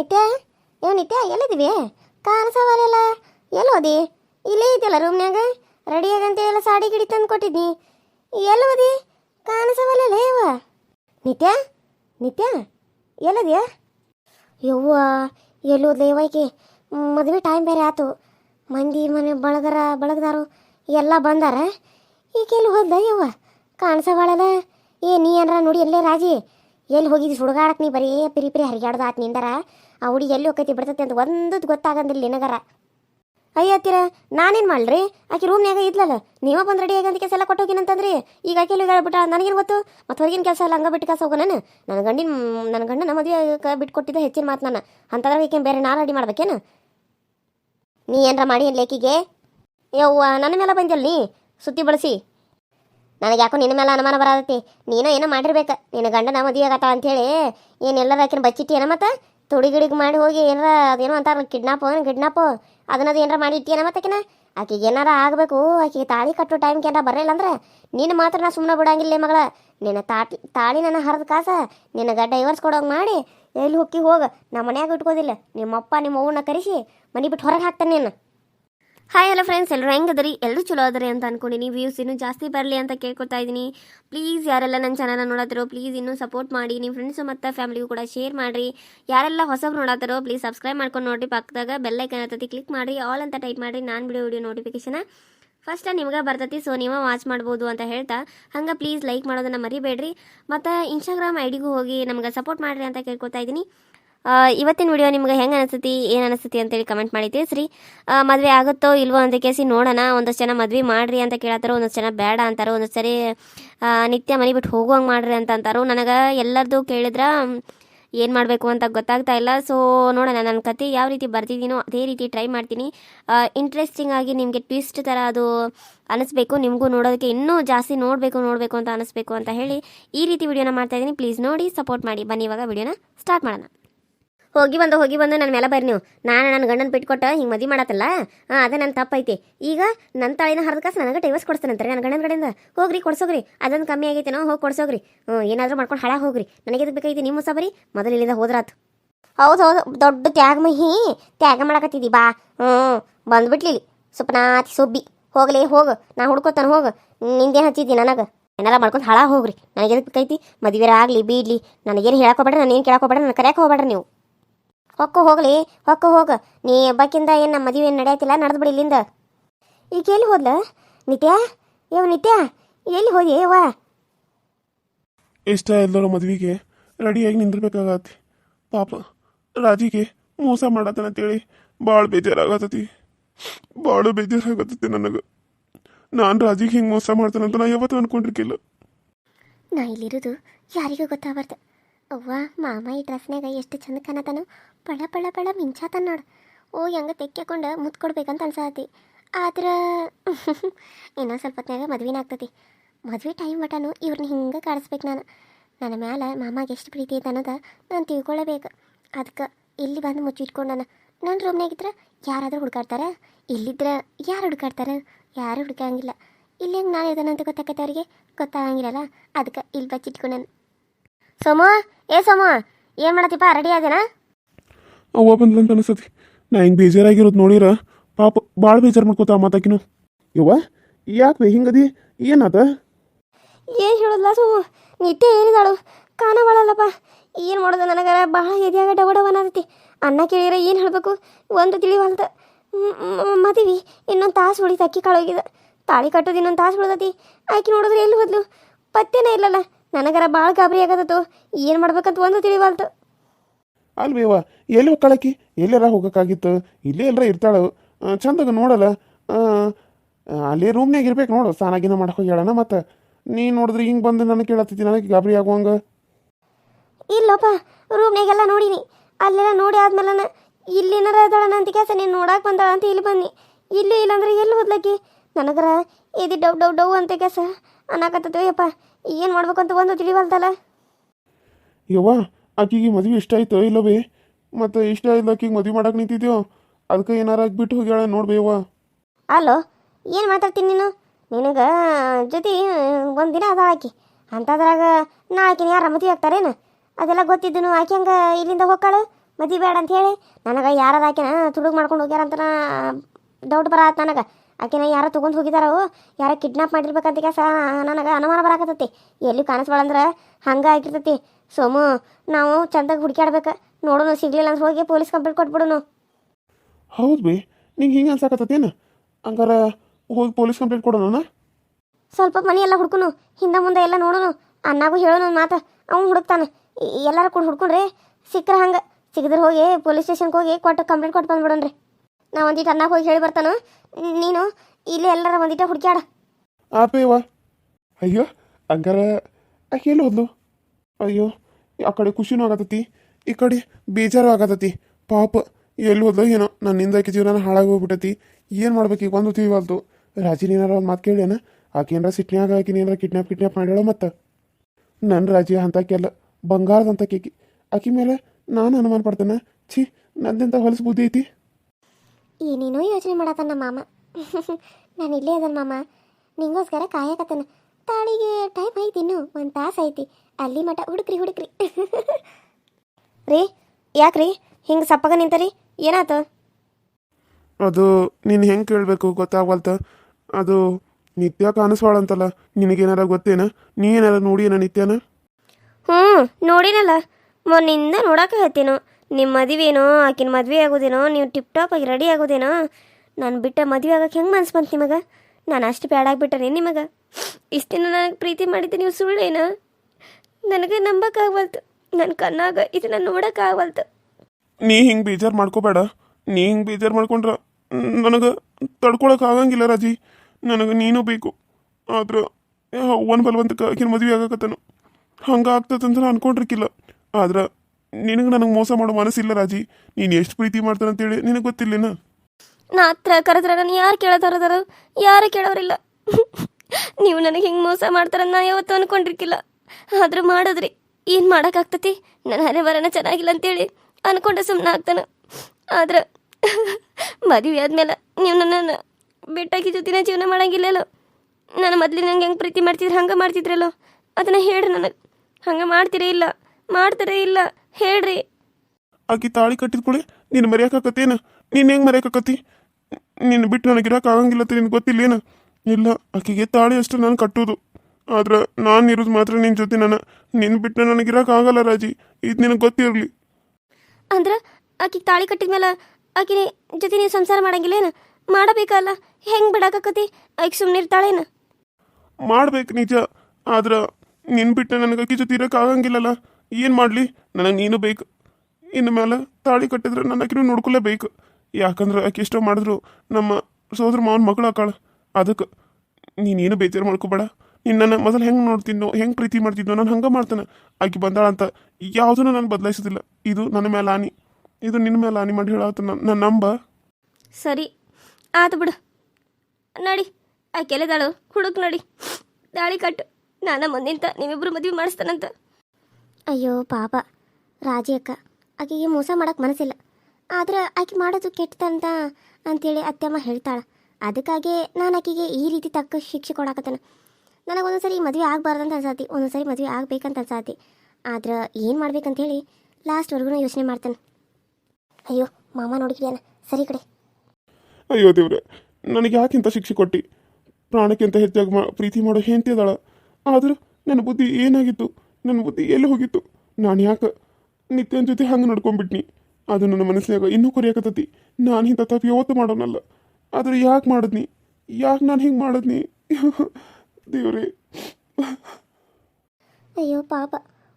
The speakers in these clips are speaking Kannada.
ನಿತ್ಯ ಏ ನಿತ್ಯ ಎಲ್ಲಿದ್ದೀವಿ ಕಾಣಿಸವಲ್ಲ ಎಲ್ಲಿ ಹೋದಿ? ಇಲ್ಲೇ ಇದೆಯಲ್ಲ ರೂಮ್ನ್ಯಾಗ? ರೆಡಿ ಆಗಂತ ಎಲ್ಲ ಸಾಡಿ ಗಿಡಿ ತಂದು ಕೊಟ್ಟಿದ್ನಿ. ಎಲ್ಲಿ ಹೋದಿ? ಕಾಣಿಸವಲ್ಲ ಇವ ನಿತ್ಯ? ನಿತ್ಯ? ಎಲ್ಲದ್ಯಾ? ಯವ್ವ, ಎಲ್ಲಿ ಹೋದ್ಲೆ ಇವಕ್ಕೆ ಮದುವೆ ಟೈಮ್ ಬೇರೆ ಆತು. ಮಂದಿ, ಮನೆ ಬಳಗರ, ಬಳಗದಾರು ಎಲ್ಲ ಬಂದಾರ. ಈಗ ಎಲ್ಲಿ ಹೋದ್ಲ ಯವ್ವ? ಕಾಣಿಸವಾಳಲ್ಲ ಏ, ನೀ ಏನಾರ ನೋಡಿ ಎಲ್ಲೇ ರಾಜಿ? ಎಲ್ಲಿ ಹೋಗಿದ್ದಿ? ಸುಡುಗಾಡಕ್ ನೀ ಬರೀ ಪಿರಿ ಪಿರಿ ಹರಿಗಾಡ್ದು ಆತ್ ನಿಂದರ. ಆ ಹುಡುಗಿ ಎಲ್ಲಿ ಹೋಗೈತಿ ಬಿಡ್ತೈತಿ ಅಂತ ಒಂದದ್ದು ಗೊತ್ತಾಗಂದಿಲ್ಲ ನಿನಗರ. ಅಯ್ಯ ಹತ್ತಿರ ನಾನೇನು ಮಾಡ್ರಿ ಆಕೆ ರೂಮ್ನ್ಯಾಗ ಇದ್ಲಲ್ಲ, ನೀವ ಬಂದು ರೆಡಿ ಆಗಂತ ಕೆಲಸ ಎಲ್ಲ ಕೊಟ್ಟೋಗಿನಂತಂದ್ರಿ ಈಗ ಆಕೆ ಹೇಳ್ಬಿಟ್ಟ ನನಗೇನು ಗೊತ್ತು? ಮತ್ತು ಹೊರಗಿನ ಕೆಲಸ ಎಲ್ಲ ಹಂಗೆ ಬಿಟ್ಟು ಕೆಲಸ ಹೋಗೋ ನಾನು ನನ್ನ ಗಂಡಿನ ನನ್ನ ಗಂಡನ ಮದುವೆ ಬಿಟ್ಟು ಕೊಟ್ಟಿದ್ದ ಹೆಚ್ಚಿನ ಮಾತು ನಾನು ಅಂತಂದ್ರೆ ಈಕೆ ಬೇರೆ ನಾ ರೆಡಿ ಮಾಡ್ಬೇಕೇನು? ನೀ ಏನ್ರ ಮಾಡಿ ಲೇಕಿಗೆ ಯವ್ವ, ನನ್ನ ಮೇಲೆ ಬಂದಿಲ್ಲ ನೀ? ಸುತ್ತಿ ಬಳಸಿ. ನನಗೆ ಯಾಕೋ ನಿನ್ನ ಮೇಲೆ ಅನುಮಾನ ಬರತೈತಿ. ನೀನೋ ಏನೋ ಮಾಡಿರ್ಬೇಕು. ನಿನ್ನ ಗಂಡನ ಮದುವೆ ಆಗತ್ತ ಅಂಥೇಳಿ ಏನು ಎಲ್ಲರ ಆಕಿನ ಬಚ್ಚಿಟ್ಟಿ ಏನೋ ಮತ್ತೆ? ತುಡಿಗಿಡಿಗೆ ಮಾಡಿ ಹೋಗಿ ಏನಾರ ಅದೇನೋ ಅಂತಾರ ಕಿಡ್ನಾಪ್ ಕಿಡ್ನಾಪ್ ಅದನ್ನದು ಏನಾರ ಮಾಡಿ ಇಟ್ಟಿಯೇನ ಮತ್ತಕಿನ ಆಕಿಗೆ ಏನಾರ ಆಗಬೇಕು, ಆಕಿಗೆ ತಾಳಿ ಕಟ್ಟೋ ಟೈಮ್ಗೆ ಏನಾರ ಬರಲಿಲ್ಲ ಅಂದ್ರೆ ನಿನ್ನ ಮಾತ್ರ ನಾ ಸುಮ್ಮನೆ ಬಿಡಂಗಿಲ್ಲ ಮಗಳ. ನಿನ್ನ ತಾಟ್, ತಾಳಿ ನನ್ನ ಹರಿದ ಕಾಸ, ನಿನ್ನ ಗಡ್ಡ ಡೈವರ್ಸ್ ಕೊಡೋಂಗೆ ಮಾಡಿ ಎಲ್ಲಿ ಹೊಕ್ಕಿ ಹೋಗ. ನಮ್ಮ ಮನ್ಯಾಗ ಇಟ್ಕೋದಿಲ್ಲ. ನಿಮ್ಮಪ್ಪ ನಿಮ್ಮ ಅವ್ವನ್ನ ಕರೆಸಿ ಮನೆ ಬಿಟ್ಟು ಹೊರಗೆ ಹಾಕ್ತಾನೆ ನೀನು. ಹಾಯ್ ಹಲೋ ಫ್ರೆಂಡ್ಸ್ ಎಲ್ಲರೂ ಹೆಂಗದ್ರಿ ಎಲ್ಲರೂ ಚಲೋ ಅದರಿ ಅಂತ ಅನ್ಕೊಂಡಿನಿ. ವ್ಯೂಸ್ ಇನ್ನೂ ಜಾಸ್ತಿ ಬರಲಿ ಅಂತ ಕೇಳ್ಕೊತಾ ಇದ್ದೀನಿ. ಪ್ಲೀಸ್ ಯಾರೆಲ್ಲ ನನ್ನ ಚಾನಲ್ನ ನೋಡತ್ತಿರೋ ಪ್ಲೀಸ್ ಇನ್ನೂ ಸಪೋರ್ಟ್ ಮಾಡಿ. ನಿಮ್ಮ ಫ್ರೆಂಡ್ಸು ಮತ್ತು ಫ್ಯಾಮಿಲಿಗೂ ಕೂಡ ಶೇರ್ ಮಾಡಿರಿ. ಯಾರೆಲ್ಲ ಹೊಸಬ್ರು ನೋಡತ್ತಾರೋ ಪ್ಲೀಸ್ ಸಬ್ಸ್ಕ್ರೈಬ್ ಮಾಡ್ಕೊಂಡು ನೋಡಿ ಪಕ್ಕದಾಗ ಬೆಲ್ಲೈಕನ್ ಹತ್ತತಿ ಕ್ಲಿಕ್ ಮಾಡಿ ಆಲ್ ಅಂತ ಟೈಪ್ ಮಾಡಿ ನಾನು ಬಿಡೋ ವಿಡಿಯೋ ನೋಟಿಫಿಕೇಶನ್ ಫಸ್ಟ್ ನಿಮ್ಗೆ ಬರ್ತೈತಿ ಸೊ ನೀವು ವಾಚ್ ಮಾಡ್ಬೋದು ಅಂತ ಹೇಳ್ತಾ. ಹಂಗೆ ಪ್ಲೀಸ್ ಲೈಕ್ ಮಾಡೋದನ್ನು ಮರಿಬೇಡ್ರಿ. ಮತ್ತು ಇನ್ಸ್ಟಾಗ್ರಾಮ್ ಐಡಿಗೂ ಹೋಗಿ ನಮ್ಗೆ ಸಪೋರ್ಟ್ ಮಾಡಿರಿ ಅಂತ ಕೇಳ್ಕೊತಾ ಇದ್ದೀನಿ. ಇವತ್ತಿನ ವಿಡಿಯೋ ನಿಮ್ಗೆ ಹೆಂಗೆ ಅನಿಸ್ತತಿ, ಏನು ಅನಿಸ್ತತಿ ಅಂತೇಳಿ ಕಮೆಂಟ್ ಮಾಡಿ ತಿಳಿಸ್ರಿ. ಮದುವೆ ಆಗುತ್ತೋ ಇಲ್ವೋ ಅಂತ ಕೇಸಿ ನೋಡೋಣ. ಒಂದಷ್ಟು ಜನ ಮದುವೆ ಮಾಡ್ರಿ ಅಂತ ಕೇಳತ್ತಾರೋ, ಒಂದಷ್ಟು ಜನ ಬೇಡ ಅಂತಾರೋ, ಒಂದಷ್ಟು ಸರಿ ನಿತ್ಯ ಮನೆ ಬಿಟ್ಟು ಹೋಗುವಂಗೆ ಮಾಡ್ರಿ ಅಂತ ಅಂತಾರೋ, ನನಗೆ ಎಲ್ಲರದು ಕೇಳಿದ್ರೆ, ಏನು ಮಾಡಬೇಕು ಅಂತ ಗೊತ್ತಾಗ್ತಾ ಇಲ್ಲ. ಸೊ ನೋಡೋಣ ನನ್ನ ಕತೆ, ಯಾವ ರೀತಿ ಬರ್ತಿದ್ದೀನೋ ಅದೇ ರೀತಿ ಟ್ರೈ ಮಾಡ್ತೀನಿ. ಇಂಟ್ರೆಸ್ಟಿಂಗ್ ಆಗಿ ನಿಮಗೆ ಟ್ವಿಸ್ಟ್ ಥರ ಅದು ಅನಿಸ್ಬೇಕು, ನಿಮಗೂ ನೋಡೋದಕ್ಕೆ ಇನ್ನೂ ಜಾಸ್ತಿ ನೋಡಬೇಕು ನೋಡಬೇಕು ಅಂತ ಅನಿಸ್ಬೇಕು ಅಂತ ಹೇಳಿ ಈ ರೀತಿ ವಿಡಿಯೋನ ಮಾಡ್ತಾ ಇದ್ದೀನಿ. ಪ್ಲೀಸ್ ನೋಡಿ ಸಪೋರ್ಟ್ ಮಾಡಿ. ಬನ್ನಿ ಇವಾಗ ವಿಡಿಯೋನ ಸ್ಟಾರ್ಟ್ ಮಾಡೋಣ. ಹೋಗಿ ಬಂದು ಹೋಗಿ ಬಂದು ನನ್ನ ಮೇಲೆ ಬರ್ರಿ ನೀವು. ನಾನು ನನ್ನ ಗಂಡನ ಬಿಟ್ಕೊಟ್ಟು ಹಿಂಗೆ ಮದಿ ಮಾಡತ್ತಲ್ಲ? ಹಾಂ ಅದೇ ನನ್ನ ತಪ್ಪೈತಿ. ಈಗ ನನ್ನ ತಾಳಿನ ಹರಿದ ಕಾಸು ನನಗೆ ಡೈವರ್ಸ್ ಕೊಡ್ತಾನಂತಾರೆ ನನ್ನ ಗಂಡನ ಕಡೆಯಿಂದ. ಹೋಗ್ರಿ, ಕೊಡ್ಸೋಗ್ರಿ. ಅದೊಂದು ಕಮ್ಮಿ ಆಗೈತೆ ನಾವು ಹೋಗಿ ಕೊಡ್ಸೋಗ್ರಿ. ಹ್ಞೂ ಏನಾದರೂ ಮಾಡ್ಕೊಂಡು ಹಳ ಹೋಗ್ರಿ. ನನಗೆ ಇದು ಬೇಕೈತಿ ನಿಮ್ಮ ಸಬರಿ ಮೊದಲು ಇಲ್ಲಿಂದ ಹೋದ್ರಾತು. ಹೌದು ಹೌದು. ದೊಡ್ಡ ತ್ಯಾಗ ಮಹಿ. ತ್ಯಾಗ ಮಾಡಕತ್ತಿದ್ದಿ ಬಾ. ಹ್ಞೂ ಬಂದ್ಬಿಟ್ಲಿ ಸುಪ್ನಾತಿ ಸುಬ್ಬಿ. ಹೋಗ್ಲಿ, ಹೋಗು. ನಾ ಹುಡ್ಕೋತಾನೆ, ಹೋಗು. ನಿಂದೇನು ಹಚ್ಚಿದ್ದಿ ನನಗೆ. ಏನಾರ ಮಾಡ್ಕೊಂಡು ಹಳ ಹೋಗ್ರಿ. ನನಗೆ ಎದಕ್ಕೆ ಬೇಕೈತಿ ಮದುವೆ ಆಗಲಿ ಬೀಡ್ಲಿ. ನನಗೇನು ಹೇಳಕ್ಕೆ ಹೋಗ್ಬೇಡ ನಾನು ಏನು ಕೇಳಕ್ಕೆ ಹೋಗ್ಬೇಡ್ರಿ ನನ್ನ ಕರೆಯಕ್ಕೆ ಹೋಗ್ಬೇಡ್ರಿ ನೀವು. ಹೊಕ್ಕು ಹೋಗ್ಲಿ ಹೊಕ್ಕು ಹೋಗ. ನೀ ಹಬ್ಬಕ್ಕಿಂದ ಏನು ನಮ್ಮ ಮದುವೆ ನಡೆಯತ್ತಿಲ್ಲ ನಡೆದು ಬಿಡಿ ಇಲ್ಲಿಂದ. ಈಗ ಎಲ್ಲಿ ಹೋದ್ಲ? ನಿತ್ಯ? ಯಾವ ನಿತ್ಯ? ಎಲ್ಲಿ ಹೋದಿ ಯವ್ವ? ಇಷ್ಟ ಎಲ್ಲರ ಮದುವೆಗೆ ರೆಡಿಯಾಗಿ ನಿಂದಿರ್ಬೇಕಾಗತ್ತೆ. ಪಾಪ ರಾಜಿಗೆ ಮೋಸ ಮಾಡತ್ತೇಳಿ ಭಾಳ ಬೇಜಾರಾಗತ್ತತಿ. ಭಾಳ ಬೇಜಾರಾಗತ್ತತಿ ನನಗೆ. ನಾನು ರಾಜಿಗೆ ಹಿಂಗೆ ಮೋಸ ಮಾಡ್ತಾನಂತ ನಾ ಯಾವತ್ತೂ ಅನ್ಕೊಂಡಿರ್ಕಿಲ್ಲ. ನಾ ಇಲ್ಲಿರೋದು ಯಾರಿಗೂ ಗೊತ್ತಾಗ್ಬಾರ್ದು. ಅವ್ವ ಮಾಮ ಈ ಡ್ರೆಸ್ನಾಗ ಎಷ್ಟು ಚಂದ ಕಾಣತಾನು ಪಳ ಪಳ ಪಳ ಮಿಂಚಾತ ನೋಡು. ಓ, ಹೆಂಗೆ ತೆಕ್ಕೊಂಡು ಮುತ್ಕೊಡ್ಬೇಕಂತ ಅನ್ಸಾತಿ. ಆದ್ರೆ ಇನ್ನೊಂದು ಸ್ವಲ್ಪ ಹೊತ್ನಾಗ ಮದ್ವೆನ ಆಗ್ತತಿ. ಮದ್ವೆ ಟೈಮ್ ಮಟನು ಇವ್ರನ್ನ ಹಿಂಗೆ ಕಾಡಿಸ್ಬೇಕು ನಾನು. ನನ್ನ ಮ್ಯಾಲೆ ಮಾಮಾಗೆ ಎಷ್ಟು ಪ್ರೀತಿ ಐತೆ ಅನ್ನೋದು ನಾನು ತಿಳ್ಕೊಳ್ಳಬೇಕು ಅದಕ್ಕೆ ಇಲ್ಲಿ ಬಂದು ಮುಚ್ಚಿಟ್ಕೊಂಡನ ನನ್ನ ರೂಮ್ನಾಗಿದ್ರೆ ಯಾರಾದರೂ ಹುಡ್ಕಾಡ್ತಾರೆ? ಇಲ್ಲಿದ್ರೆ ಯಾರು ಹುಡ್ಕಾಡ್ತಾರೆ? ಯಾರು ಹುಡ್ಕಂಗಿಲ್ಲ ಇಲ್ಲಿ ಹೆಂಗೆ ನಾನು ಇದನ್ನಂತ ಗೊತ್ತಾಕೈತೆ ಅವರಿಗೆ? ಗೊತ್ತಾಗಂಗಿಲ್ಲಲ್ಲ ಅದಕ್ಕೆ ಇಲ್ಲಿ ಬಚ್ಚಿಟ್ಕೊಂಡನ ಸೋಮ, ಏ ಸೋಮ, ಏನು ಮಾಡತ್ತಿಪ್ಪ ರೆಡಿ ಆದೇನಾ ಅವ್ವ ಬಂದ್ಲಂತ ಅನಿಸ್ತತಿ. ನಾ ಹಿಂಗೆ ಬೇಜಾರಾಗಿರೋದು ನೋಡಿರ ಪಾಪ ಭಾಳ ಬೇಜಾರು ಮಾಡ್ಕೋತ ಮಾತಾಕಿನು. ಯವ್ವ, ಯಾಕೆ ಹಿಂಗದಿ? ಏನಾತ? ಏನು ಹೇಳೋಲ್ಲ ಸೋಮ ನಿತ್ಯ ಏನಿದಾಳು? ಕಾಣಬಾಳಲ್ಲಪ್ಪ ಏನು ಮಾಡೋದು ನನಗರ? ಭಾಳ ಎದೆಯಾಗ ಡಗಡವನಾದತಿ ಅನ್ನ ಕೇಳಿರ ಏನು ಹೇಳಬೇಕು? ಒಂದು ತಿಳಿವಲ್ದ ಮದಿವಿ. ಇನ್ನೊಂದು ತಾಸು ಉಳಿತು ಅಕ್ಕಿ ಕಾಳೋಗಿದ. ತಾಳಿ ಕಟ್ಟೋದು ಇನ್ನೊಂದು ತಾಸು ಉಳಿದತಿ. ಆಕಿ ನೋಡಿದ್ರೆ ಎಲ್ಲಿ ಹೋದ್ಲು? ಪತ್ತೇನೇ ಇಲ್ಲಲ್ಲ. ನನಗರ ಭಾಳ ಗಾಬರಿ ಆಗತ್ತೋ. ಏನು ಮಾಡ್ಬೇಕಂತ ಒಂದು ತಿಳಿವಲ್ತು. ಅಲ್ವೇವ? ಎಲ್ಲಿ ಹೋಗ್ಕಳಕಿ ಎಲ್ಲಾರ ಹೋಗೋಕ್ಕಾಗಿತ್ತು? ಇಲ್ಲೇ ಎಲ್ಲರ ಇರ್ತಾಳು. ಚಂದಾಗ ನೋಡಲ್ಲ. ಅಲ್ಲೇ ರೂಮ್ನಾಗ ಇರ್ಬೇಕು ನೋಡು. ಸ್ನಾನಾಗಿನ ಮಾಡಕ್ಕೆ ಹೋಗ್ಯಾಳನ ಮತ್ತು. ನೀ ನೋಡಿದ್ರೆ ಹಿಂಗೆ ಬಂದು ನನಗೆ ಕೇಳತ್ತೈತಿ ನನಗೆ ಗಾಬರಿ ಆಗುವಂಗ? ಇಲ್ಲಪ್ಪ ರೂಮ್ನಾಗೆಲ್ಲ ನೋಡೀನಿ. ಅಲ್ಲೆಲ್ಲ ನೋಡಿ ಆದ್ಮೇಲೆ ಇಲ್ಲಿನಾರ ಅದಾಳನ ಅಂತ ಕೆಲಸ ನೀನು ನೋಡಕ್ಕೆ ಬಂದಾಳ ಅಂತ ಇಲ್ಲಿ ಬನ್ನಿ ಇಲ್ಲಿ ಇಲ್ಲಾಂದ್ರೆ ಎಲ್ಲಿ ಹೋದ್ಲಕ್ಕಿ? ನನಗರ ಇದು ಡವ್ ಡವ್ ಡವ್ ಅಂತ ಕೆಲಸ ಅನ್ನಕತ್ತೈತಯ್ಯಪ್ಪ ಏನು ಮಾಡ್ಬೇಕಂತ ಒಂದು ತಿಳಿವಲ್ತಲ್ಲ ಯವ್ವ ಆಕಿಗೆ ಮದುವೆ ಇಷ್ಟ ಆಯ್ತೋ ಇಲ್ಲವೇ? ಮತ್ತು ಇಷ್ಟ ಇಲ್ಲ ಆಕಿಗೆ ಮದುವೆ ಮಾಡಕ್ಕೆ ನಿಂತಿದ್ಯೋ? ಅದಕ್ಕೆ ಏನಾರ ಬಿಟ್ಟು ಹೋಗ್ಯಾಳ ನೋಡ್ಬೇವ ಅಲೋ, ಏನು ಮಾತಾಡ್ತೀನಿ ನೀನು? ನಿನಗೆ ಜೊತೆ ಒಂದು ದಿನ ಅದಾವ ಆಕಿ. ಅಂಥದ್ರಾಗ ನಾ ಆಕಿನ ಯಾರ ಮದುವೆ ಆಗ್ತಾರೇನು? ಅದೆಲ್ಲ ಗೊತ್ತಿದ್ದನು, ಆಕೆ ಹಂಗೆ ಇಲ್ಲಿಂದ ಹೋಗ್ಕಾಳು ಮದುವೆ ಬೇಡ ಅಂತ ಹೇಳಿ? ನನಗೆ ಯಾರದ ಆಕೆನ ತುಡುಗು ಮಾಡ್ಕೊಂಡು ಹೋಗ್ಯಾರ ಅಂತ ಡೌಟ್ ಬರತ್ತ ನನಗೆ. ಆಕೆನ ಯಾರೋ ತೊಗೊಂಡು ಹೋಗಿದಾರೋ, ಯಾರೋ ಕಿಡ್ನಾಪ್ ಮಾಡಿರ್ಬೇಕಂತ ಕೆಲಸ ನನಗೆ ಅನುಮಾನ ಬರಾಕತ್ತೈತಿ. ಎಲ್ಲಿ ಕಾಣಿಸ್ಬಾಳಂದ್ರೆ ಹಂಗೆ ಆಗಿರ್ತೈತಿ. ಸೋಮು ನಾವು ಚಂದಾಗಿ ಹುಡುಕ್ಯಾಡ್ಬೇಕು. ನೋಡೋಣ ಸಿಗ್ಲಿಲ್ಲ ಅಂದ್ರೆ ಹೋಗಿ ಪೊಲೀಸ್ ಕಂಪ್ಲೇಂಟ್ ಕೊಟ್ಬಿಡೋನು. ಹೌದು ಬಿ ನಿಂಗೆ ಹಿಂಗೆ ಅನ್ಸಾಕತ್ತೇನು ಹಂಗಾರ ಹೋಗಿ ಪೊಲೀಸ್ ಕಂಪ್ಲೇಂಟ್ ಕೊಡೋಣ ಸ್ವಲ್ಪ ಮನಿ ಎಲ್ಲ ಹುಡ್ಕೊನು ಹಿಂದೆ ಮುಂದೆ ಎಲ್ಲ ನೋಡೋನು. ಅನ್ನಾಗೂ ಹೇಳೋನು ಮಾತು ಅವ್ನು ಹುಡುಕ್ತಾನೆ. ಎಲ್ಲರೂ ಕೂಡ ಹುಡ್ಕೊಂಡ್ರೆ ಸಿಕ್ಕರೆ ಹಂಗೆ. ಸಿಕ್ಕಿದ್ರೆ ಹೋಗಿ ಪೊಲೀಸ್ ಸ್ಟೇಷನ್ಗೆ ಹೋಗಿ ಕೊಟ್ಟು ಕಂಪ್ಲೇಂಟ್ ಕೊಟ್ಟು ಬಂದ್ಬಿಡೋಣ್ರಿ. ನಾ ಒಂದಿಟ್ಟು ಅನ್ನಾಗ ಹೋಗಿ ಹೇಳಿ ಬರ್ತಾನು. ನೀನು ಇಲ್ಲಿ ಎಲ್ಲರ ಒಂದಿಟ್ಟು ಹುಡುಕ್ಯಾಡ. ಆಪೇವಾ ಅಯ್ಯೋ ಹಂಗಾರ ಆಕೆ ಎಲ್ಲಿ ಹೋದ್ಲು? ಅಯ್ಯೋ ಆ ಕಡೆ ಖುಷಿನೂ ಆಗತತಿ, ಈ ಕಡೆ ಬೇಜಾರು ಆಗತತಿ. ಪಾಪ, ಎಲ್ಲಿ ಹೋದ್ಲೋ ಏನೋ, ನನ್ನಿಂದ ಆಕೆ ಜೀವನ ಹಾಳಾಗಿ ಹೋಗ್ಬಿಟ್ಟತಿ. ಏನು ಮಾಡ್ಬೇಕು ಈಗ ಒಂದು ತಿಳಿವಲ್ತು ರಾಜಿನ ಏನಾರ ಒಂದು ಮಾತು ಕೇಳ್ಯಾನ? ಆಕೆ ಏನಾರ ಸಿಟ್ನ್ಯಾಗ ಆಕಿನ ಏನಾರ ಕಿಡ್ನಾಪ್ ಕಿಡ್ನಾಪ್ ಮಾಡ್ಯಾಳ ಮತ್ತೆ? ನನ್ನ ರಾಜಿ ಅಂತ ಬಂಗಾರದ ಅಂತ ಕೇಕಿ ಆಕಿ ಮೇಲೆ ನಾನು ಅನುಮಾನ ಪಡ್ತೇನೆ? ಛಿ, ನಂದೆಂತ ಹೊಲಸು ಬುದ್ಧಿ ಐತಿ? ಏನೇನೋ ಯೋಚನೆ ಮಾಡತ್ತಾನ ಮಾಮ. ನಾನು ಇಲ್ಲೇ ಅದನ್ ಮಾಮ. ನಿಂಗೋಸ್ಕರ ಕಾಯಕತ್ತನ. ತಾಳಿಗೆ ಟೈಮ್ ಐತಿ ಇನ್ನು, ಒಂದು ತಾಸು ಐತಿ. ಅಲ್ಲಿ ಮಠ. ಹುಡುಕ್ರಿ ಹುಡುಕ್ರಿ. ರೀ ಯಾಕ್ರಿ? ಹಿಂಗೆ ಸಪ್ಪಗ ನಿಂತರಿ? ಏನಾತ? ಅದು ನೀನು ಹೆಂಗೆ ಕೇಳಬೇಕು ಗೊತ್ತಾಗಲ್ತ ಅದು ನಿತ್ಯ ಕಾಣಿಸ್ಬಾಳಂತಲ್ಲ ನಿನಗೇನಾರ ಗೊತ್ತೇನ? ನೀ ಏನಾರ ನೋಡಿ ಏನ ನಿತ್ಯನ? ಹ್ಞೂ ನೋಡಿನಲ್ಲ. ಮೊನ್ನಿಂದ ನೋಡಕ್ಕೆ ಹೇಳ್ತೀನೋ. ನಿಮ್ಮ ಮದುವೆನೋ ಆಕಿನ ಮದುವೆ ಆಗೋದೇನೋ ನೀವು ಟಿಪ್ ಟಾಪ್ ಆಗಿ ರೆಡಿ ಆಗೋದೇನೋ ನಾನು ಬಿಟ್ಟ ಮದುವೆ ಆಗಕ್ಕೆ ಹೆಂಗೆ ಮನ್ಸು ಬಂತು ನಿಮಗೆ? ನಾನು ಅಷ್ಟು ಬ್ಯಾಡಾಗ್ಬಿಟ್ಟನೆ ನಿಮಗೆ? ಇಷ್ಟು ನನಗೆ ಪ್ರೀತಿ ಮಾಡಿದ್ದೆ ನೀವು ಸುಳ್ಳೇನ? ನನಗೆ ನಂಬಕ್ಕಾಗವಲ್ತು. ನನ್ನ ಕಣ್ಣಾಗ ಇದನ್ನ ನೋಡೋಕ್ಕಾಗವಲ್ತು. ನೀ ಹಿಂಗೆ ಬೇಜಾರು ಮಾಡ್ಕೋಬೇಡ. ನೀ ಹಿಂಗೆ ಬೇಜಾರು ಮಾಡ್ಕೊಂಡ್ರ ನನಗೆ ತಡ್ಕೊಳಕ್ ಆಗಂಗಿಲ್ಲ ರಾಜಿ. ನನಗೆ ನೀನು ಬೇಕು. ಆದ್ರೆ ಒನ್ ಬಲವಂತಕ್ಕೆ ಆಕಿನ ಮದುವೆ ಆಗಕತ್ತನು. ಹಂಗೆ ಆಗ್ತದಂತ ಅನ್ಕೊಂಡಿರ್ಕಿಲ್ಲ. ಆದ್ರೆ ನಿನಗೆ ನನಗೆ ಮೋಸ ಮಾಡೋ ಮನಸ್ಸಿಲ್ಲ ರಾಜಿ. ನೀನು ಎಷ್ಟು ಪ್ರೀತಿ ಮಾಡ್ತಾನಂತೇಳಿ ನಿನಗೆ ಗೊತ್ತಿಲ್ಲೇನ? ನಾ ಹತ್ರ ಕರೆದ್ರೆ ನಾನು ಯಾರು ಅದರ? ಯಾರು ಕೇಳೋರಿಲ್ಲ ನೀವು ನನಗೆ ಹಿಂಗೆ ಮೋಸ ಮಾಡ್ತಾರನ್ನ ನಾ ಯಾವತ್ತೂ ಅನ್ಕೊಂಡಿರ್ಕಿಲ್ಲ. ಆದ್ರೂ ಮಾಡಿದ್ರಿ. ಏನು ಮಾಡೋಕ್ಕಾಗ್ತತಿ? ನನ್ನ ಹಣೆ ಬರೋಣ ಚೆನ್ನಾಗಿಲ್ಲ ಅಂತೇಳಿ ಅನ್ಕೊಂಡೆ ಸುಮ್ಮನೆ ಆಗ್ತಾನೆ. ಆದ್ರೆ ಮದುವೆ ಆದ್ಮೇಲೆ ನೀವು ನನ್ನ ಬೆಟ್ಟಾಗಿ ಜೊತಿನ ಜೀವನ ಮಾಡಂಗಿಲ್ಲಲ್ಲೋ ನಾನು ಮೊದ್ಲಿನ ನಂಗೆ ಹೆಂಗೆ ಪ್ರೀತಿ ಮಾಡ್ತಿದ್ರು ಹಂಗೆ ಮಾಡ್ತಿದ್ರಲ್ಲೋ? ಅದನ್ನು ಹೇಳ್ರಿ ನನಗೆ. ಹಂಗೆ ಮಾಡ್ತೀರೇ ಇಲ್ಲ? ಮಾಡ್ತಾರೇ ಇಲ್ಲ? ಹೇಳ್ರಿ. ಆಕಿ ತಾಳಿ ಕಟ್ಟಿದ ಕೂಡಲೇ ನೀನು ಮರೆಯೋಕ್ಕಾಕತ್ತೇನ ನೀನು ಹೆಂಗೆ ಮರೆಯೋಕ್ಕಾಕತಿ ನಿನ್ನ ಬಿಟ್ಟು ನನಗೆ ಇರೋಕೆ ಆಗಂಗಿಲ್ಲ ಅಂತ ನಿನ್ಗೆ ಗೊತ್ತಿಲ್ಲೇನ? ಇಲ್ಲ, ಆಕಿಗೆ ತಾಳಿ ಅಷ್ಟು ನಾನು ಕಟ್ಟೋದು ಆದ್ರೆ ನಾನು ಇರೋದು ಮಾತ್ರ ನಿನ್ನ ಜೊತೆ ನಾನು. ನಿನ್ನ ಬಿಟ್ಟು ಆಗಲ್ಲ ರಾಜಿ. ಇದು ನಿನಗೆ ಗೊತ್ತಿರಲಿ. ಅಂದ್ರೆ ಆಕಿಗೆ ತಾಳಿ ಕಟ್ಟಿದ ಮೇಲೆ ಆಕಿ ಜೊತೆ ನೀವು ಸಂಸಾರ ಮಾಡಂಗಿಲ್ಲೇನು ಮಾಡಬೇಕಲ್ಲ. ಹೆಂಗೆ ಬಿಡಾಕತಿ ಆಕೆ ಸುಮ್ಮನೆ ಇರ್ತಾಳೇನು ಮಾಡ್ಬೇಕು ನಿಜ. ಆದ್ರೆ ನಿನ್ನ ಬಿಟ್ಟು ನನಗೆ ಆಕಿ ಜೊತೆ ಇರೋಕ್ಕಾಗಂಗಿಲ್ಲಲ್ಲ. ಏನು ಮಾಡಲಿ? ನನಗೆ ನೀನು ಬೇಕು. ಇನ್ನು ಮೇಲೆ ತಾಳಿ ಕಟ್ಟಿದ್ರೆ ನನ್ನ ಆಕಿನೂ ನೋಡ್ಕೊಲೇಬೇಕು ಯಾಕಂದ್ರೆ ಆಕೆ ಇಷ್ಟ ಮಾಡಿದ್ರು ನಮ್ಮ ಸೋದರ ಮಾವನ ಮಗಳು ಹಾಕಾಳ ಅದಕ್ಕೆ ನೀನೇನು ಬೇಜಾರು ಮಾಡ್ಕೋಬೇಡ. ನಿನ್ನನ್ನು ಮೊದಲು ಹೆಂಗೆ ನೋಡ್ತಿದ್ನೋ ಹೆಂಗೆ ಪ್ರೀತಿ ಮಾಡ್ತಿದ್ನೋ ನಾನು ಹಂಗೆ ಮಾಡ್ತಾನೆ. ಆಕೆ ಬಂದಾಳ ಅಂತ ಯಾವುದನ್ನು ನಾನು ಬದಲಾಯಿಸೋದಿಲ್ಲ. ಇದು ನನ್ನ ಮೇಲೆ ಆನಿ ಇದು ನಿನ್ನ ಮೇಲೆ ಆನಿ ಮಾಡಿ ಹೇಳತ್ತ ನನ್ನ ನಂಬ. ಸರಿ. ಆತು ಬಿಡು. ನಡಿ. ಆಕೆ ದಾಳು ಹುಡುಕ್ ನಡಿ. ದಾಳಿ ಕಟ್ಟು. ನಾನು ಮುಂದಿಂತ ನಿಮ್ಮಿಬ್ಬರು ಮದುವೆ ಮಾಡಿಸ್ತಾನಂತ. ಅಯ್ಯೋ ಪಾಪ. ರಾಜಿ ಅಕ್ಕ ಆಕೆಗೆ ಮೋಸ ಮಾಡಕ್ಕೆ ಮನಸ್ಸಿಲ್ಲ. ಆದ್ರೆ ಆಕೆ ಮಾಡೋದು ಕೆಟ್ಟದಂತ ಅಂತೇಳಿ ಅತ್ತೆಮ್ಮ ಹೇಳ್ತಾಳೆ. ಅದಕ್ಕಾಗಿ ನಾನು ಆಕೆಗೆ ಈ ರೀತಿ ತಕ್ಕ ಶಿಕ್ಷೆ ಕೊಡಾಕತ್ತೇನೆ. ನನಗೆ ಒಂದೊಂದ್ಸರಿ ಮದುವೆ ಆಗಬಾರ್ದಂತ ಅನ್ಸಾತಿ, ಒಂದೊಂದ್ಸರಿ ಮದುವೆ ಆಗಬೇಕಂತ ಅನ್ಸಾತಿ. ಆದ್ರೆ ಏನು ಮಾಡ್ಬೇಕಂತೇಳಿ ಲಾಸ್ಟ್ವರೆಗೂ ಯೋಚನೆ ಮಾಡ್ತಾನೆ. ಅಯ್ಯೋ, ಮಾಮ ನೋಡಿದ್ಯಾನ ಸರಿ ಕಡೆ. ಅಯ್ಯೋ ದೇವ್ರೆ, ನನಗೆ ಯಾಕಿಂತ ಶಿಕ್ಷೆ ಕೊಟ್ಟು? ಪ್ರಾಣಕ್ಕಿಂತ ಹೆಚ್ಚಾಗಿ ಮಾ ಪ್ರೀತಿ ಮಾಡೋ ಹೆಂಡತಿ ಅದಾಳ. ಆದ್ರೆ ನನ್ನ ಬುದ್ಧಿ ಏನಾಗಿತ್ತು? ನನ್ನ ಬುದ್ಧಿ ಎಲ್ಲಿ ಹೋಗಿತ್ತು? ನಾನು ಯಾಕೆ? ನಿತ್ಯನ ಜೊತೆ ಹಂಗೆ ನಡ್ಕೊಂಡ್ಬಿಟ್ನಿ. ಅದು ನನ್ನ ಮನಸ್ಸಿನಾಗ ಇನ್ನೂ ಕೊರಿಯಾಕತ್ತತಿ. ನಾನು ಇಂಥ ತಪ್ಪು ಯಾವತ್ತು ಮಾಡೋನಲ್ಲ. ಆದ್ರೆ ಯಾಕೆ ಮಾಡಿದ್ನಿ? ಯಾಕೆ ನಾನು ಹಿಂಗೆ ಮಾಡಿದ್ನಿ? ದೇವ್ರೇ. ಅಯ್ಯೋ ಪಾಪ,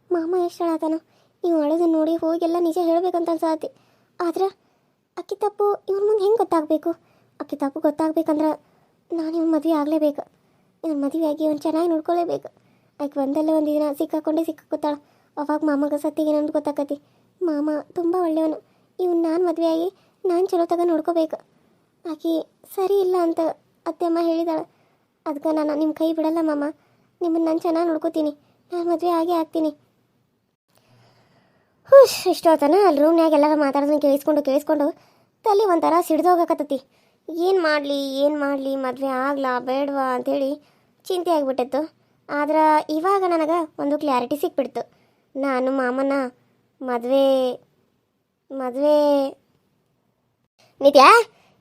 ಮಾಮ ಎಷ್ಟು ಹೇಳತಾನ ನೀವು ಅಳೋದು ನೋಡಿ ಹೋಗೆಲ್ಲ ನಿಜ ಹೇಳ್ಬೇಕಂತ ಅನ್ಸಾತಿ ಆದ್ರೆ ಅಕ್ಕಿ ತಪ್ಪು ಇವ್ರ ಮುಂದೆ ಹೆಂಗೆ ಗೊತ್ತಾಗಬೇಕು? ಅಕ್ಕಿ ತಪ್ಪು ಗೊತ್ತಾಗ್ಬೇಕಂದ್ರೆ ನಾನು ಇವ್ನ ಮದುವೆ ಆಗಲೇಬೇಕು. ಇವ್ನ ಆಗಿ ಇವ್ನು ಚೆನ್ನಾಗಿ ನೋಡ್ಕೊಳ್ಳೇಬೇಕು ಆಕೆ ಒಂದಲ್ಲ ಒಂದು ದಿನ ಸಿಕ್ಕಾಕೊಂಡೇ ಸಿಕ್ಕಾಕೋತಾಳ ಅವಾಗ ಮಾಮಗ ಸತ್ತಿಗೆ ಏನಂತ ಗೊತ್ತಾಕತಿ. ಮಾಮ ತುಂಬ ಒಳ್ಳೆಯವನು. ಇವ್ನು ನಾನು ಮದುವೆ ಆಗಿ ನಾನು ಚಲೋ ತಗ ನೋಡ್ಕೋಬೇಕು. ಆಕೆ ಸರಿ ಇಲ್ಲ ಅಂತ ಅತ್ತೆಮ್ಮ ಹೇಳಿದಾಳೆ. ಅದಕ್ಕೆ ನಾನು ನಿಮ್ಮ ಕೈ ಬಿಡಲ್ಲ ಮಾಮ. ನಿಮ್ಮನ್ನು ನಾನು ಚೆನ್ನಾಗಿ ನೋಡ್ಕೋತೀನಿ. ನಾನು ಮದುವೆ ಆಗೇ ಆಗ್ತೀನಿ. ಹುಷ್, ಇಷ್ಟೊತ್ತನ ಅಲ್ಲಿ ರೂಮ್ನಾಗ ಎಲ್ಲರೂ ಮಾತಾಡೋದನ್ನ ಕೇಳಿಸ್ಕೊಂಡು ಕೇಳಿಸ್ಕೊಂಡು ತಲೆ ಒಂಥರ ಸಿಡ್ದೋಗಕತ್ತತಿ ಏನು ಮಾಡಲಿ ಏನು ಮಾಡಲಿ, ಮದುವೆ ಆಗ್ಲಾ, ಬೇಡವಾ ಅಂಥೇಳಿ ಚಿಂತೆ ಆಗಿಬಿಟ್ಟಿತ್ತು. ಆದ್ರೆ ಇವಾಗ ನನಗೆ ಒಂದು ಕ್ಲಾರಿಟಿ ಸಿಕ್ಬಿಡ್ತು. ನಾನು ಮಾಮನ ಮದುವೆ ಮದುವೆ. ನಿತ್ಯಾ?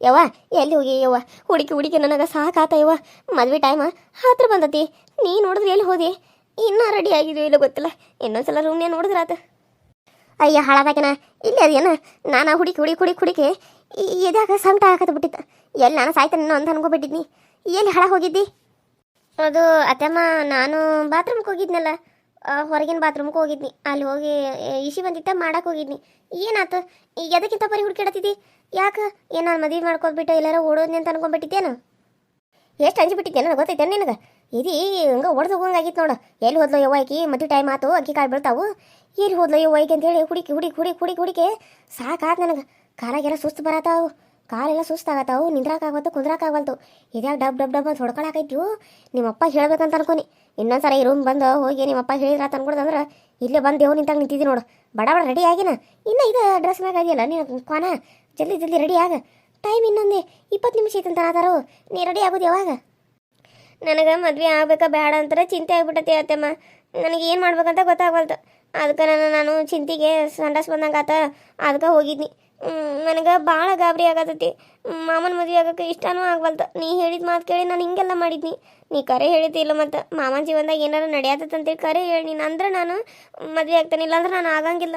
ಯವ್ವ, ಎಲ್ಲಿ ಹೋಗಿ ಯವ್ವ? ಹುಡುಕಿ ಹುಡುಕಿ ನನಗೆ ಸಾಕಾತ ಯವ್ವ. ಮದ್ವೆ ಟೈಮ್ ಹತ್ರ ಬಂದತಿ. ನೀ ನೋಡಿದ್ರೆ ಎಲ್ಲಿ ಹೋದಿ? ಇನ್ನೂ ರೆಡಿ ಆಗಿದೆಯೋ ಇಲ್ಲ ಗೊತ್ತಿಲ್ಲ. ಇನ್ನೊಂದ್ಸಲ ರೂಮ್ನೇ ಆತ. ಅಯ್ಯ ಹಾಳಾದಾಕಿನ ಇಲ್ಲಿ ಅದೇನ ನಾನು ಹುಡುಕಿ ಹುಡುಕಿ ಹುಡುಕಿ ಹುಡುಕಿ ಇದಾಗ ಸಂಟ ಹಾಕತ್ ಬಿಟ್ಟಿತ್ತ ಎಲ್ಲಿ ನಾನು ಸಾಯ್ತಾನೋ ಅಂತ ಅನ್ಕೊಬಿಟ್ಟಿದ್ನಿ. ಎಲ್ಲಿ ಹಾಳ ಹೋಗಿದ್ದಿ ಅದು ಅತ್ತಮ್ಮ, ನಾನು ಬಾತ್ರೂಮ್ಗೆ ಹೋಗಿದ್ನಲ್ಲ. ಹೊರಗಿನ ಬಾತ್ರೂಮ್ಗೆ ಹೋಗಿದ್ನಿ. ಅಲ್ಲಿ ಹೋಗಿ ಇಶಿ ಬಂದಿತ್ತ ಮಾಡಕ್ಕೆ ಹೋಗಿದ್ನಿ. ಏನಾತು? ಈಗ ಎದಕ್ಕಿಂತ ಬರೀ ಹುಡುಕಿಡತ್ತಿದ್ದಿ ಯಾಕೆ? ಏನು ನಾನು ಮದುವೆ ಮಾಡ್ಕೊದ್ಬಿಟ್ಟು ಎಲ್ಲಾರ ಓಡೋದ್ನಿ ಅಂತ ಅನ್ಕೊಂಡ್ಬಿಟ್ಟಿದ್ದೇನು? ಎಷ್ಟು ಅಂಜಿಬಿಟ್ಟಿದ್ದೇನೆ ನನಗೆ ನಿನಗೆ? ಇದು ಹಂಗೆ ಹೊಡೆದು ಹೋಗಂಗಾಗಿತ್ತು ನೋಡು. ಎಲ್ಲಿ ಹೋದ್ಲೋ ಯವ್ವ ಆಕಿ? ಮದುವೆ ಟೈಮ್ ಆತು, ಅಕ್ಕಿ ಕಾಳು ಬೀಳ್ತಾವು. ಎಲ್ಲಿ ಹೋದ್ಲೋ ಯವ್ವ ಆಕಿ ಅಂತೇಳಿ ಹುಡುಕಿ ಹುಡುಕಿ ಹುಡುಕಿ ಹುಡುಕಿ ಹುಡುಕಿ ಸಾಕಾದ ನನಗೆ. ಕಾಲಾಗೆಲ್ಲ ಸುಸ್ತು ಬರತ್ತಾವು ಕಾಲೆಲ್ಲ ಸುಸ್ತಾಗತ್ತಾವು ನಿಂದ್ರಾಕಾಗತ್ತು ಕುಂದ್ರಾಕಾಗಲ್ತು ಇದ್ಯಾಗ ಡಬ್ ಡಬ್ ಡಬ್ ಅಂತ ಹೊಡ್ಕೊಳಕೈತ್ಯು? ನಿಮ್ಮಪ್ಪ ಹೇಳ್ಬೇಕಂತ ಅನ್ಕೊನಿ. ಇನ್ನೊಂದ್ಸಲ ಈ ರೂಮ್ ಬಂದು ಹೋಗಿ ನಿಮ್ಮಪ್ಪ ಹೇಳಿದ್ರ ಅನ್ಕೊಡ್ದಂದ್ರೆ ಇಲ್ಲೇ ಬಂದು ದೇವ್ ನಿಂತಾಗ ನಿಂತಿದ್ದಿ ನೋಡು. ಬಡ ಬಡ ರೆಡಿ ಆಗಿನ? ಇನ್ನು ಇದು ಡ್ರೆಸ್ ಮ್ಯಾಗ ಇದೆಯಲ್ಲ ನೀನು ಕ್ವಾನ? ಜಲ್ದಿ ಜಲ್ದಿ ರೆಡಿ ಆಗ. ಟೈಮ್ ಇನ್ನೊಂದೇ. ಇಪ್ಪತ್ತು ನಿಮಿಷ ಐತಂತ ಆತಾರು ನೀ ರೆಡಿ ಆಗೋದು ಯಾವಾಗ? ನನಗೆ ಮದುವೆ ಆಗ್ಬೇಕಾ ಬೇಡ ಅಂತಾರೆ ಚಿಂತೆ ಆಗ್ಬಿಟ್ಟತಿ ಅತ್ತಮ್ಮ. ನನಗೆ ಏನು ಮಾಡ್ಬೇಕಂತ ಗೊತ್ತಾಗವಲ್ತು ಅದಕ್ಕೆ ನಾನು ನಾನು ಚಿಂತೆಗೆ ಸಂಡಾಸ್ ಬಂದಂಗೆ ಆತ. ಅದಕ್ಕೆ ಹೋಗಿದ್ನಿ. ನನಗೆ ಭಾಳ ಗಾಬರಿ ಆಗತೈತಿ. ಮಾಮನ ಮದುವೆ ಆಗಕ್ಕೆ ಇಷ್ಟನೂ ಆಗ್ವಲ್ತು ನೀ ಹೇಳಿದ ಮಾತು ಕೇಳಿ ನಾನು ಹಿಂಗೆಲ್ಲ ಮಾಡಿದ್ನಿ. ನೀ ಕರೆ ಹೇಳಿದ್ದಿಲ್ಲ ಮತ್ತು. ಮಾಮನ ಜೀವನದಾಗ ಏನಾರು ನಡೆಯತ್ತಂತೇಳಿ ಕರೆ ಹೇಳಿ ಅಂದ್ರೆ ನಾನು ಮದುವೆ ಆಗ್ತಾನೆ ಇಲ್ಲಾಂದ್ರೆ ನಾನು ಆಗಂಗಿಲ್ಲ.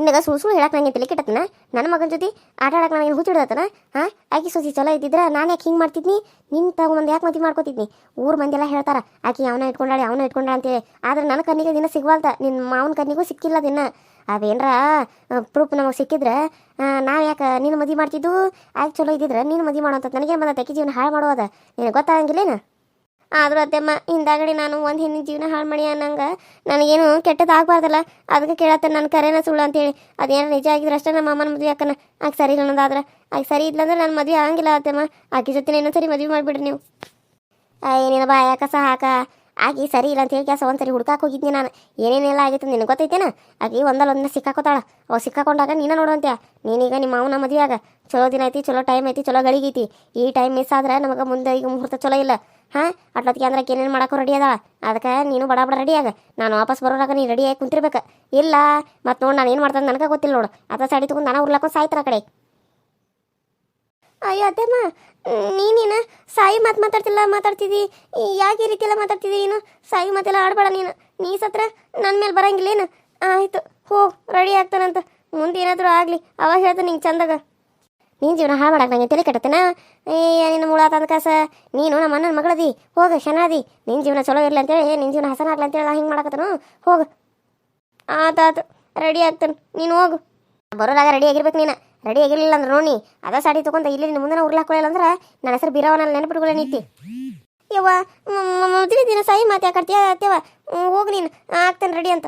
ನಿನಗೆ ಸುಳ್ಳು ಸುಳ್ಳು ಹೇಳಕ್ಕೆ ನಂಗೆ ತಲೆ ನನ್ನ ಮಗನ ಜೊತೆ ಆಟ ಆಡಕ್ಕೆ ನನಗೆ ಹುಚ್ಚಿಡ್ದತನ ಹಾಂ ಆಕೆ ಸೊಸಿ ಚಲೋ ಇದ್ದಿದ್ರೆ ನಾನು ಯಾಕೆ ಹಿಂಗೆ ಮಾಡ್ತಿದ್ನಿ? ನಿನ್ನ ತಗೊಂಬಂದು ಯಾಕೆ ಮದುವೆ ಮಾಡ್ಕೋತಿದ್ನಿ? ಊರ್ ಮಂದಿ ಎಲ್ಲ ಹೇಳ್ತಾರ, ಆಕಿ ಅವನ ಇಟ್ಕೊಂಡಾಳೆ ಅವನ ಇಟ್ಕೊಂಡಾಳೆ ಅಂತೇಳಿ. ಆದ್ರೆ ನನ್ನ ಕಣ್ಣಿಗೆ ದಿನ ಸಿಗ್ವಲ್ತ ನಿನ್ನ ಮಾವನ ಕಣ್ಣಿಗೂ ಸಿಕ್ಕಿಲ್ಲ ದಿನ ಅವೇನ್ರ ಪ್ರೂಫ್ ನಮಗೆ ಸಿಕ್ಕಿದ್ರೆ ನಾವು ಯಾಕೆ ನೀನು ಮದುವೆ ಮಾಡ್ತಿದ್ದು? ಆಕೆ ಚಲೋ ಇದ್ದಿದ್ರೆ ನೀನು ಮದುವೆ ಮಾಡೋಂತ ನನಗೇನು ಬಂದ ತೆಕ್ಕಿ ಜೀವನ ಹಾಳು ಮಾಡುವುದ ನಿನಗೆ ಗೊತ್ತಾಗಂಗಿಲ್ಲೇನು? ಆದ್ರೂ ಅತ್ತೆಮ್ಮ ಹಿಂದಾಗಡೆ ನಾನು ಒಂದು ಹೆಣ್ಣಿನ ಜೀವನ ಹಾಳು ಮಾಡಿ ಅನ್ನಂಗೆ ನನಗೇನು ಕೆಟ್ಟದಾಗಬಾರ್ದಲ್ಲ. ಅದಕ್ಕೆ ಕೇಳತ್ತೆ ನನ್ನ ಕರೆನ ಸುಳ್ಳು ಅಂತೇಳಿ. ಅದೇನು ನಿಜ ಆಗಿದ್ರೆ ಅಷ್ಟೇ ನಮ್ಮ ಅಮ್ಮನ ಮದುವೆ ಅಕ್ಕನ. ಆಕೆ ಸರಿ ಇಲ್ಲ ಅನ್ನೋದಾದ್ರೆ. ಆಕೆ ಸರಿ ಇದ್ಲಂದ್ರೆ ನಾನು ಮದುವೆ ಆಗಂಗಿಲ್ಲ ಅತ್ತೆಮ್ಮ ಆಕೆ ಜೊತೆ ಇನ್ನೊಂದು ಸರಿ ಮದುವೆ ಮಾಡಿಬಿಡ್ರಿ ನೀವು. ಏನೇನು ಬಾ, ಯಾಕ ಹಾಕ? ಆಕಿ ಸರಿ ಇಲ್ಲ ಅಂತ ಹೇಳಿ ಕೆಲಸ ಒಂದ್ಸರಿ ಹುಡ್ಕಾಕ್ ಹೋಗಿದ್ನಿ ನಾನು. ಏನೇನೆಲ್ಲ ಆಗಿತ್ತು ನಿನಗೆ ಗೊತ್ತೈತೇನ? ಆಕಿ ಒಂದಲ್ಲ ಸಿಕ್ಕಾಕೋತಾಳ. ಅವ ಸಿಕ್ಕಾಕೊಂಡಾಗ ನೀನ ನೋಡುವಂತೆ ನೀನೀಗ ನಿಮ್ಮ ಮದುವೆ ಆಗ. ಚಲೋ ದಿನ ಐತಿ, ಚಲೋ ಟೈಮ್ ಐತಿ, ಚಲೋ ಗಳಿಗೈತಿ ಈ ಟೈಮ್ ಮಿಸ್ ಆದ್ರೆ ನಮಗೆ ಮುಂದೆ ಈಗ ಮುಹೂರ್ತ ಚಲೋ ಇಲ್ಲ. ಹಾಂ ಅಟ್ಲತ್ತಿಗೆ ಅಂದ್ರೆ ಏನೇನು ಮಾಡೋಕ್ಕೂ ರೆಡಿ ಅದಾಳ. ಅದಕ್ಕೆ ನೀನು ಬಡ ಬಡ ರೆಡಿ ಆಗ. ನಾನು ವಾಪಸ್ ಬರೋರಾಗ ನೀನು ರೆಡಿಯಾಗಿ ಕುಂತಿರ್ಬೇಕು. ಇಲ್ಲ, ಮತ್ತು ನೋಡಿ ನಾನು ಏನು ಮಾಡ್ತಾನೆ ನನಗೆ ಗೊತ್ತಿಲ್ಲ ನೋಡು. ಅದ ಸಾಡಿ ತಗೊಂಡು ನಾನು ಉರ್ಲಾಕೊಂಡು ಸಾಯ್ತಾರ ಕಡೆ. ಅಯ್ಯೋ ಅದೇಮ್ಮ ನೀನೇನ? ಸಾಯಿ ಮಾತು ಮಾತಾಡ್ತಿಲ್ಲ ಮಾತಾಡ್ತಿದ್ದಿ ಯಾಕೆ ಈ ರೀತಿಯೆಲ್ಲ ಮಾತಾಡ್ತಿದ್ದಿ ನೀನು? ಸಾಯಿ ಮಾತೆಲ್ಲ ಆಡಬೇಡ ನೀನು. ನೀ ಸತ್ರ ನನ್ನ ಮೇಲೆ ಬರಂಗಿಲ್ಲೇನು? ಆಯಿತು, ಹೋ ರೆಡಿ ಆಗ್ತಾನಂತ. ಮುಂದೆ ಏನಾದರೂ ಆಗಲಿ. ಅವಾಗ ಹೇಳ್ತಾನೆ ನಿಂಗೆ ಚಂದಾಗ. ನೀನು ಜೀವನ ಹಾಳು ಮಾಡಕ್ಕೆ ನಂಗೆ ತಲೆ ಕೆಟ್ಟತನ ಏ, ನಿನ್ನ ಮುಳ ತಂದ ನೀನು ನಮ್ಮ ಅಣ್ಣನ ಮಗಳದಿ. ಹೋಗ ಶನಾದಿ ನಿನ್ನ ಜೀವನ ಚಲೋ ಇರಲಿ ಅಂತೇಳಿ ನಿನ್ನ ಜೀವನ ಹಸನ ಆಗ್ಲಿ ಅಂತೇಳಿ ನಾ ಹಿಂಗೆ ಮಾಡಕತ್ತನು? ಹೋಗು. ಆತಾತು, ರೆಡಿ ಆಗ್ತಾನೆ. ನೀನು ಹೋಗು. ಬರೋದಾಗ ರೆಡಿ ಆಗಿರ್ಬೇಕು ನೀನು. ರೆಡಿ ಆಗಿರ್ಲಿಲ್ಲ ಅಂದ್ರೆ ನೋಡಿ ಅದ ಸಾಡಿ ತಗೊಂಡ ಇಲ್ಲಿ ನಿನ್ನ ಮುಂದೆ ಉರ್ಲಾಕೊಳ್ಳಿಲ್ಲ ಅಂದ್ರೆ ನನ್ನ ಹೆಸರು ಬೀರವನಲ್ಲಿ ನೆನಪಿಟ್ಕೊಳ್ಳಿ ನೀತಿ. ಯವ್ವ ದಿನ ದಿನ ಸಾಯಿ ಮಾತು ಯಾಕಡ್ತೀಯ ಅತ್ಯವ ಹೋಗಿ ನೀನು. ಆಗ್ತಾನೆ, ರೆಡಿ ಅಂತ.